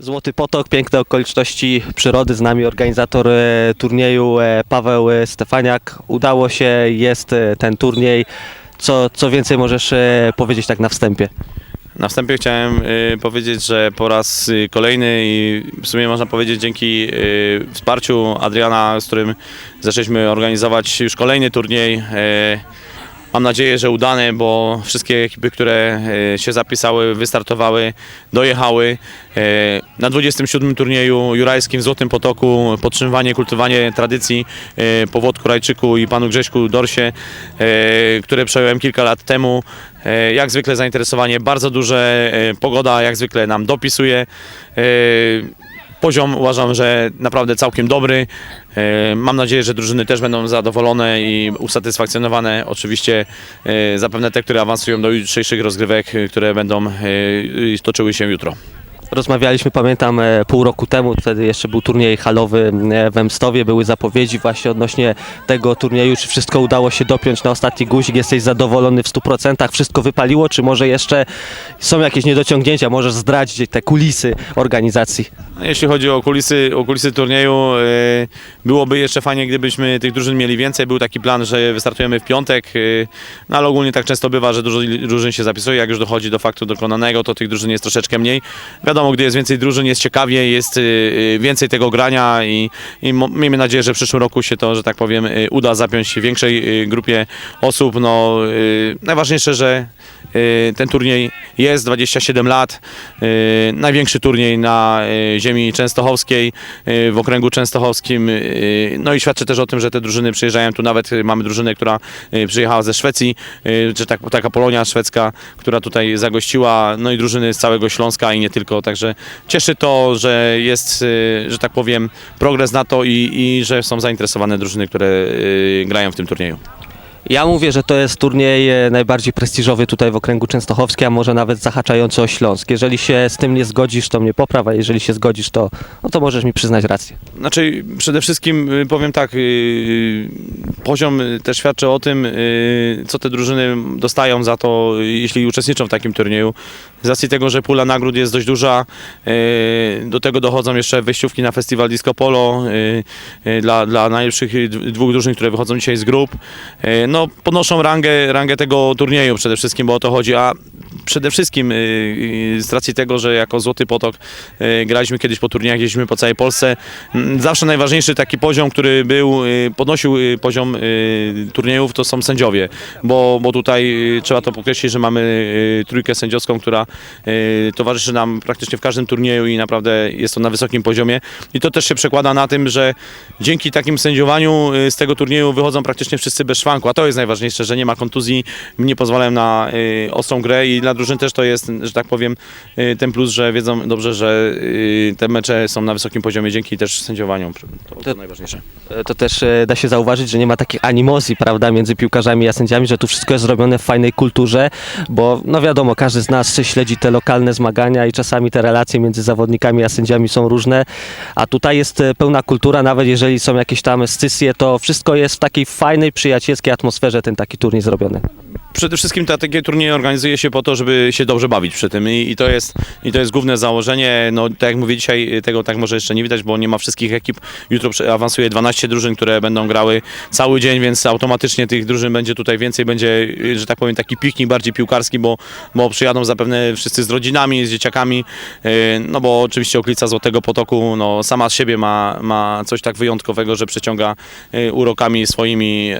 Złoty Potok, piękne okoliczności przyrody, z nami organizator e, turnieju e, Paweł e, Stefaniak. Udało się, jest ten turniej. Co, co więcej możesz powiedzieć tak na wstępie? Na wstępie chciałem powiedzieć, że po raz kolejny i w sumie można powiedzieć dzięki wsparciu Adriana, z którym zaczęliśmy organizować już kolejny turniej. Mam nadzieję, że udany, bo wszystkie ekipy, które y, się zapisały, wystartowały, dojechały. Y, Na 27 turnieju jurajskim w Złotym Potoku podtrzymywanie, kultywowanie tradycji y, po Włodku Rajczyku i panu Grześku Dorsie, które przejąłem kilka lat temu. E, Jak zwykle zainteresowanie bardzo duże, e, pogoda jak zwykle nam dopisuje. Poziom uważam, że naprawdę całkiem dobry. E, Mam nadzieję, że drużyny też będą zadowolone i usatysfakcjonowane. Oczywiście e, zapewne te, które awansują do jutrzejszych rozgrywek, e, które będą toczyły się jutro. Rozmawialiśmy, pamiętam, e, pół roku temu, wtedy jeszcze był turniej halowy e, w Emstowie, były zapowiedzi właśnie odnośnie tego turnieju, czy wszystko udało się dopiąć na ostatni guzik, jesteś zadowolony w 100%, wszystko wypaliło, czy może jeszcze są jakieś niedociągnięcia, możesz zdradzić te kulisy organizacji? Jeśli chodzi o kulisy, o kulisy turnieju, e, byłoby jeszcze fajnie, gdybyśmy tych drużyn mieli więcej. Był taki plan, że wystartujemy w piątek, no ale ogólnie tak często bywa, że dużo drużyn się zapisuje. Jak już dochodzi do faktu dokonanego, to tych drużyn jest troszeczkę mniej. Wiadomo, gdy jest więcej drużyn, jest ciekawie, jest e, e, więcej tego grania i, i miejmy nadzieję, że w przyszłym roku się to, że tak powiem, e, uda zapiąć większej grupie osób. No, najważniejsze, że ten turniej jest 27 lat. Największy turniej na ziemi częstochowskiej, w okręgu częstochowskim. No i świadczy też o tym, że te drużyny przyjeżdżają tu. Nawet mamy drużynę, która przyjechała ze Szwecji, czy tak, taka Polonia szwedzka, która tutaj zagościła. No i drużyny z całego Śląska i nie tylko. Także cieszy to, że jest, e, że tak powiem, progres na to i, i że są zainteresowane drużyny, które e, grają w tym turnieju. Ja mówię, że to jest turniej e, najbardziej prestiżowy tutaj w okręgu częstochowskim, a może nawet zahaczający o Śląsk. Jeżeli się z tym nie zgodzisz, to mnie popraw, a jeżeli się zgodzisz, to, no to możesz mi przyznać rację. Znaczy, przede wszystkim y, powiem tak, y, poziom y, też świadczy o tym, y, co te drużyny dostają za to, y, jeśli uczestniczą w takim turnieju. Z racji tego, że pula nagród jest dość duża, y, do tego dochodzą jeszcze wejściówki na festiwal Disco Polo y, y, dla, dla najlepszych dwóch drużyn, które wychodzą dzisiaj z grup. No, podnoszą rangę, rangę tego turnieju przede wszystkim, bo o to chodzi, a przede wszystkim y, y, z racji tego, że jako Złoty Potok y, graliśmy kiedyś po turniejach, jeździliśmy po całej Polsce, mm, zawsze najważniejszy taki poziom, który był, podnosił poziom turniejów, to są sędziowie, bo, bo tutaj trzeba to podkreślić, że mamy trójkę sędziowską, która towarzyszy nam praktycznie w każdym turnieju i naprawdę jest to na wysokim poziomie. I to też się przekłada na tym, że dzięki takim sędziowaniu z tego turnieju wychodzą praktycznie wszyscy bez szwanku, a to jest najważniejsze, że nie ma kontuzji, nie pozwalają na ostrą grę i dla drużyn też to jest, że tak powiem, y, ten plus, że wiedzą dobrze, że y, te mecze są na wysokim poziomie dzięki też sędziowaniu. To, to najważniejsze. E, To też e, da się zauważyć, że nie ma takich animozji, prawda, między piłkarzami a sędziami, że tu wszystko jest zrobione w fajnej kulturze, bo no wiadomo, każdy z nas śledzi te lokalne zmagania i czasami te relacje między zawodnikami a sędziami są różne, a tutaj jest e, pełna kultura, nawet jeżeli są jakieś tam scysje, to wszystko jest w takiej fajnej, przyjacielskiej atmosferze ten taki turniej zrobiony. Przede wszystkim ta, takie turnieje organizuje się po to, żeby się dobrze bawić przy tym i, i, to, jest, i to jest główne założenie. No, tak jak mówię dzisiaj, tego tak może jeszcze nie widać, bo nie ma wszystkich ekip. Jutro awansuje 12 drużyn, które będą grały cały dzień, więc automatycznie tych drużyn będzie tutaj więcej. Będzie, że tak powiem, taki piknik bardziej piłkarski, bo, bo przyjadą zapewne wszyscy z rodzinami, z dzieciakami. y, No bo oczywiście okolica Złotego Potoku no, sama z siebie ma, ma coś tak wyjątkowego, że przyciąga y, urokami swoimi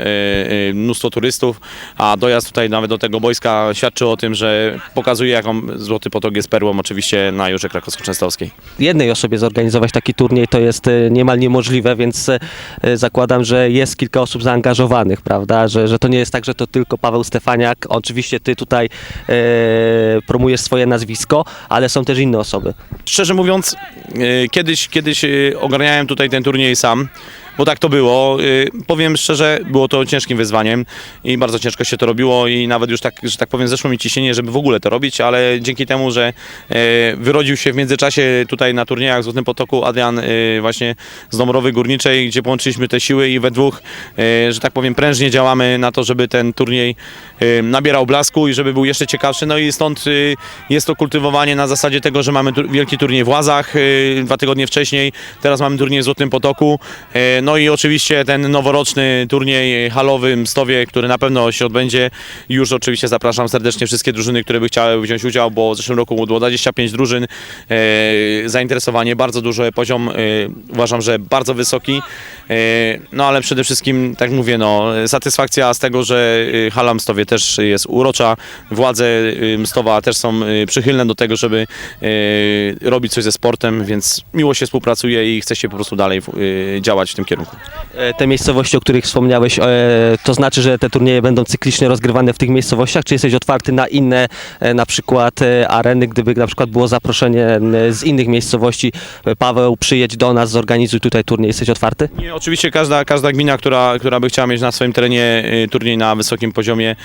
y, mnóstwo turystów, a dojazd tutaj nawet do tego boiska świadczy o tym, że pokazuje jaką Złoty Potok jest perłą oczywiście na Jurze Krakowsko-Częstochowskiej. jednej osobie zorganizować taki turniej to jest e, niemal niemożliwe, więc e, e, zakładam, że jest kilka osób zaangażowanych, prawda? Że, że to nie jest tak, że to tylko Paweł Stefaniak. Oczywiście ty tutaj e, promujesz swoje nazwisko, ale są też inne osoby. Szczerze mówiąc, kiedyś, kiedyś ogarniałem tutaj ten turniej sam, bo tak to było. Y, Powiem szczerze, było to ciężkim wyzwaniem i bardzo ciężko się to robiło i nawet już tak, że tak powiem, zeszło mi ciśnienie, żeby w ogóle to robić, ale dzięki temu, że y, wyrodził się w międzyczasie tutaj na turniejach w Złotym Potoku Adrian y, właśnie z Dąbrowy Górniczej, gdzie połączyliśmy te siły i we dwóch, y, że tak powiem, prężnie działamy na to, żeby ten turniej nabierał blasku i żeby był jeszcze ciekawszy. No i stąd jest to kultywowanie na zasadzie tego, że mamy wielki turniej w Łazach dwa tygodnie wcześniej, teraz mamy turniej w Złotym Potoku. No i oczywiście ten noworoczny turniej halowy Mstowie, który na pewno się odbędzie. Już oczywiście zapraszam serdecznie wszystkie drużyny, które by chciały wziąć udział, bo w zeszłym roku było 25 drużyn. E, zainteresowanie bardzo duże, poziom e, uważam, że bardzo wysoki. E, no ale przede wszystkim, tak mówię, no, satysfakcja z tego, że hala Mstowie też jest urocza. Władze Mstowa też są przychylne do tego, żeby robić coś ze sportem, więc miło się współpracuje i chce się po prostu dalej działać w tym kierunku. E, Te miejscowości, o których wspomniałeś, e, to znaczy, że te turnieje będą cyklicznie rozgrywane w tych miejscowościach, czy jesteś otwarty na inne, e, na przykład areny, gdyby na przykład było zaproszenie z innych miejscowości, Paweł przyjedź do nas, zorganizuj tutaj turniej, jesteś otwarty? Nie, oczywiście każda, każda gmina, która, która by chciała mieć na swoim terenie turniej na wysokim poziomie,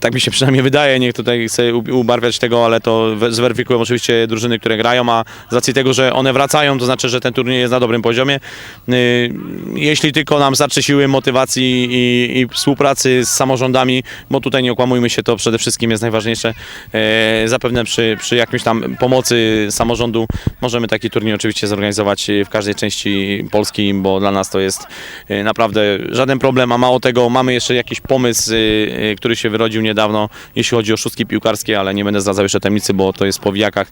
tak mi się przynajmniej wydaje, nie tutaj chcę ubarwiać tego, ale to we- zweryfikują oczywiście drużyny, które grają, a z racji tego, że one wracają, to znaczy, że ten turniej jest na dobrym poziomie. Jeśli tylko nam starczy siły, motywacji i, i współpracy z samorządami, bo tutaj nie okłamujmy się, to przede wszystkim jest najważniejsze, e, zapewne przy, przy jakimś tam pomocy samorządu możemy taki turniej oczywiście zorganizować w każdej części Polski, bo dla nas to jest e, naprawdę żaden problem, a mało tego mamy jeszcze jakiś pomysł, e, e, który się wyrodził niedawno, jeśli chodzi o szóstki piłkarskie, ale nie będę zdradzał jeszcze tajemnicy, bo to jest po wijakach.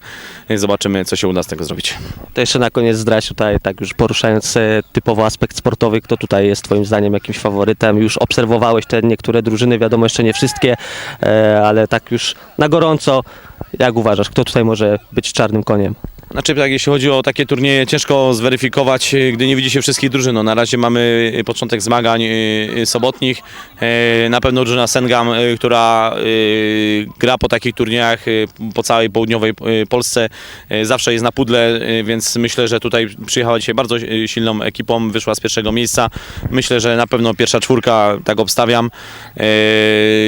E, Zobaczymy, co się uda z tego zrobić. To jeszcze na koniec zdradź tutaj, tak już poruszając e, typowo aspekt sportowy, kto tutaj jest twoim zdaniem jakimś faworytem? Już obserwowałeś te niektóre drużyny, wiadomo jeszcze nie wszystkie, e, ale tak już na gorąco, jak uważasz, kto tutaj może być czarnym koniem? Znaczy, tak, jeśli chodzi o takie turnieje, ciężko zweryfikować, y, gdy nie widzi się wszystkich drużyn. No, na razie mamy y, początek zmagań y, sobotnich. E, Na pewno drużyna Sengam, która gra po takich turniejach po całej południowej Polsce, zawsze jest na pudle, więc myślę, że tutaj przyjechała dzisiaj bardzo silną ekipą, wyszła z pierwszego miejsca. Myślę, że na pewno pierwsza czwórka, tak obstawiam. E,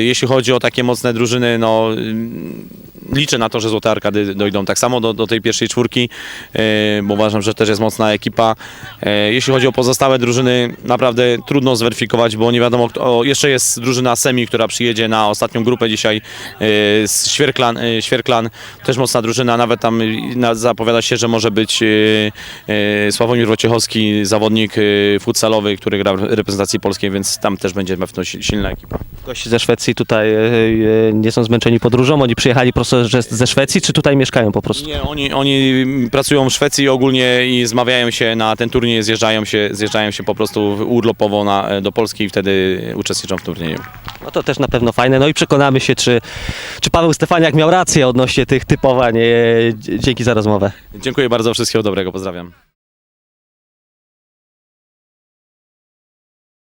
Jeśli chodzi o takie mocne drużyny, no liczę na to, że Złote Arkady dojdą tak samo do, do tej pierwszej czwórki, e, bo uważam, że też jest mocna ekipa. E, Jeśli chodzi o pozostałe drużyny, naprawdę trudno zweryfikować, bo nie wiadomo, kto, o, jeszcze jest drużyna Semi, która przyjedzie na ostatnią grupę dzisiaj e, z Świerklan, Świerklan, też mocna drużyna, nawet tam zapowiada się, że może być Sławomir Wojciechowski, zawodnik futsalowy, który gra w reprezentacji polskiej, więc tam też będzie pewno si- silna ekipa. Gości ze Szwecji tutaj e, e, nie są zmęczeni podróżą, oni przyjechali prosto ze Szwecji, czy tutaj mieszkają po prostu? Nie, oni, oni pracują w Szwecji ogólnie i zmawiają się na ten turniej, zjeżdżają się, zjeżdżają się po prostu urlopowo na, do Polski i wtedy uczestniczą w turnieju. No to też na pewno fajne. No i przekonamy się, czy, czy Paweł Stefaniak miał rację odnośnie tych typowań. E, dzie- Dzięki za rozmowę. Dziękuję bardzo, wszystkiego dobrego, pozdrawiam.